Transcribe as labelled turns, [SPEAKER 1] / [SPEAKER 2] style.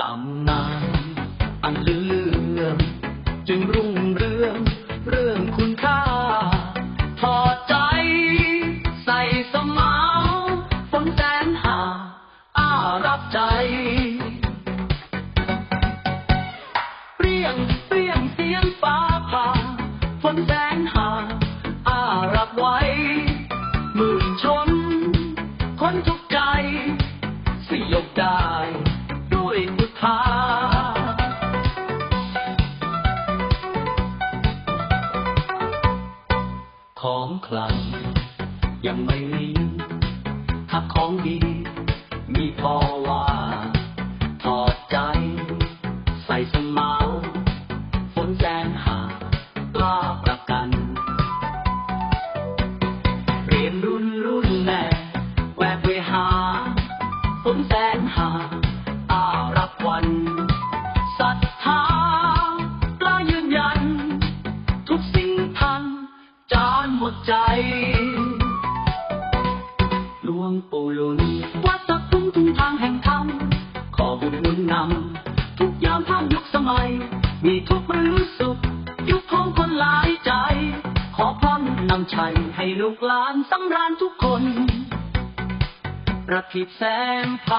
[SPEAKER 1] ตำนานอันลือเรื่องจึงรุ่งเรืองเรื่องคุณค่า ถอดใจใส่สมองฝนแสนหา อารับใจ เปรี้ยงเปรี้ยงเสียงฟ้าผ่าฝนแสนหา อารับไว้ หมื่นชน คนทุกใจสยบได้ ของคลังยังไม่มีถ้าของดี มีพอว่าถอดใจ ใส่สมาฝนแสนหากล้าประกันเรียนรุ่นรุ่นแม่แวกเวหาฝนแสนหา ใจ หลวงปู่หลุนวัดสักทุ่งทุ่งทางแห่งธรรม ขอบุญหนุนนำ ทุกยามท่ามยุคสมัย มีทุกหรือสุข ยุคของคนหลายใจ ขอพรนำชัยให้ลูกหลานสำราญทุกคน ประทีปแสงไฟ